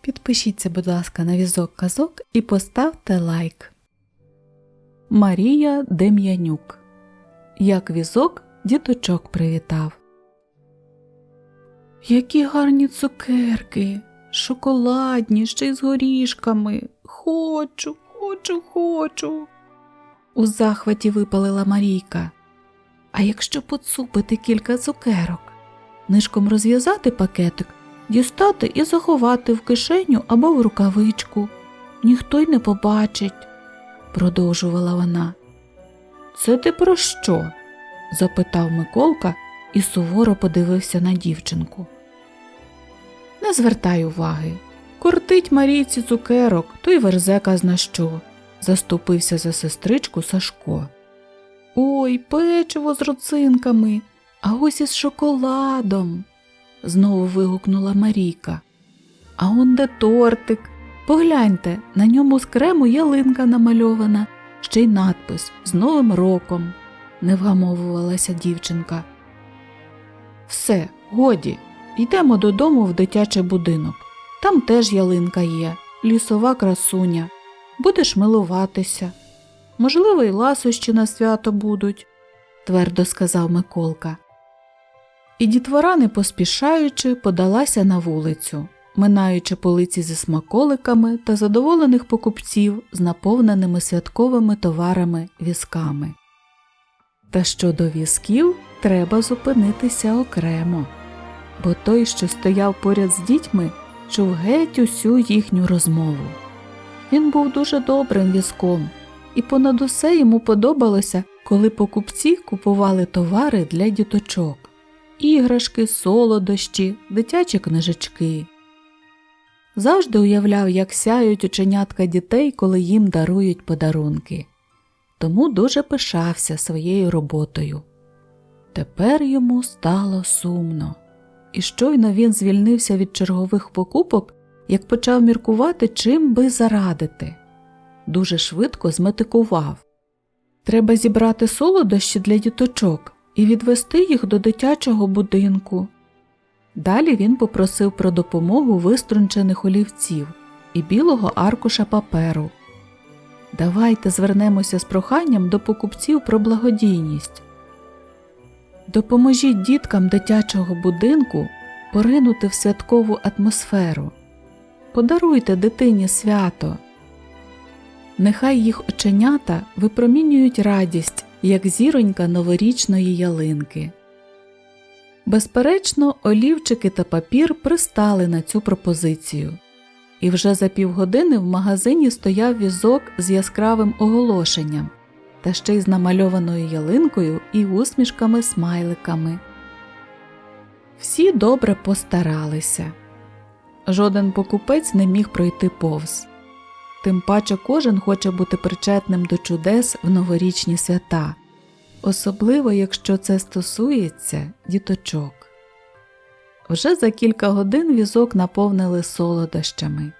Підпишіться, будь ласка, на візок казок і поставте лайк. Марія Дем'янюк. Як візок діточок привітав. Які гарні цукерки, шоколадні, ще й з горішками. Хочу, хочу, хочу. У захваті випалила Марійка. А якщо поцупити кілька цукерок, нишком розв'язати пакетик, дістати і заховати в кишеню або в рукавичку. Ніхто й не побачить, продовжувала вона. Це ти про що? запитав Миколка і суворо подивився на дівчинку. Не звертай уваги. Кортить Марійці цукерок, то й верзе казна що, заступився за сестричку Сашко. Ой, печиво з роцинками, а ось із шоколадом. Знову вигукнула Марійка. А он де тортик. Погляньте, на ньому з крему ялинка намальована, ще й надпис з Новим роком, не вгамовувалася дівчинка. Все, годі, йдемо додому в дитячий будинок. Там теж ялинка є, лісова красуня. Будеш милуватися. Можливо, й ласощі на свято будуть, твердо сказав Миколка. І дітвора, не поспішаючи, подалася на вулицю, минаючи полиці зі смаколиками та задоволених покупців з наповненими святковими товарами візками. Та щодо візків треба зупинитися окремо, бо той, що стояв поряд з дітьми, чув геть усю їхню розмову. Він був дуже добрим візком, і понад усе йому подобалося, коли покупці купували товари для діточок іграшки, солодощі, дитячі книжечки. Завжди уявляв, як сяють оченятка дітей, коли їм дарують подарунки. Тому дуже пишався своєю роботою. Тепер йому стало сумно, і щойно він звільнився від чергових покупок, як почав міркувати, чим би зарадити. Дуже швидко зметикував. Треба зібрати солодощі для діточок і відвести їх до дитячого будинку. Далі він попросив про допомогу виструнчених олівців і білого аркуша паперу. Давайте звернемося з проханням до покупців про благодійність. Допоможіть діткам дитячого будинку поринути в святкову атмосферу. Подаруйте дитині свято. Нехай їх оченята випромінюють радість, як зіронька новорічної ялинки. Безперечно, олівчики та папір пристали на цю пропозицію, і вже за півгодини в магазині стояв візок з яскравим оголошенням та ще й з намальованою ялинкою і усмішками смайликами. Всі добре постаралися. Жоден покупець не міг пройти повз. Тим паче кожен хоче бути причетним до чудес в новорічні свята, особливо якщо це стосується діточок. Вже за кілька годин візок наповнили солодощами,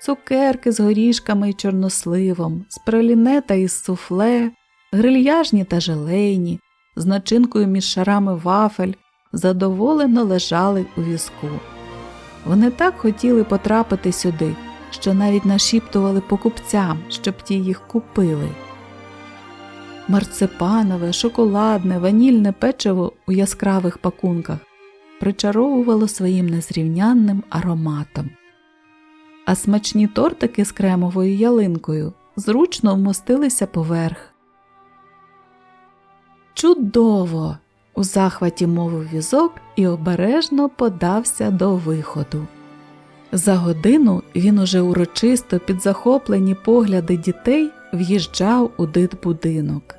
цукерки з горішками і чорносливом, з праліне та із суфле, грильяжні та желейні, з начинкою між шарами вафель задоволено лежали у візку. Вони так хотіли потрапити сюди що навіть нашіптували покупцям, щоб ті їх купили. Марципанове, шоколадне, ванільне печиво у яскравих пакунках причаровувало своїм незрівнянним ароматом, а смачні тортики з кремовою ялинкою зручно вмостилися поверх. Чудово! у захваті мовив візок і обережно подався до виходу. За годину він уже урочисто під захоплені погляди дітей в'їжджав у дитбудинок.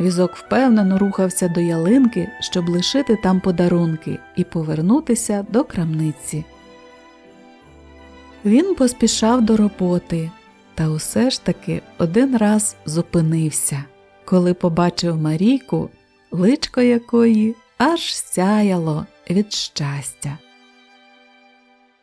Візок впевнено рухався до ялинки, щоб лишити там подарунки і повернутися до крамниці. Він поспішав до роботи, та усе ж таки один раз зупинився, коли побачив Марійку, личко якої аж сяяло від щастя.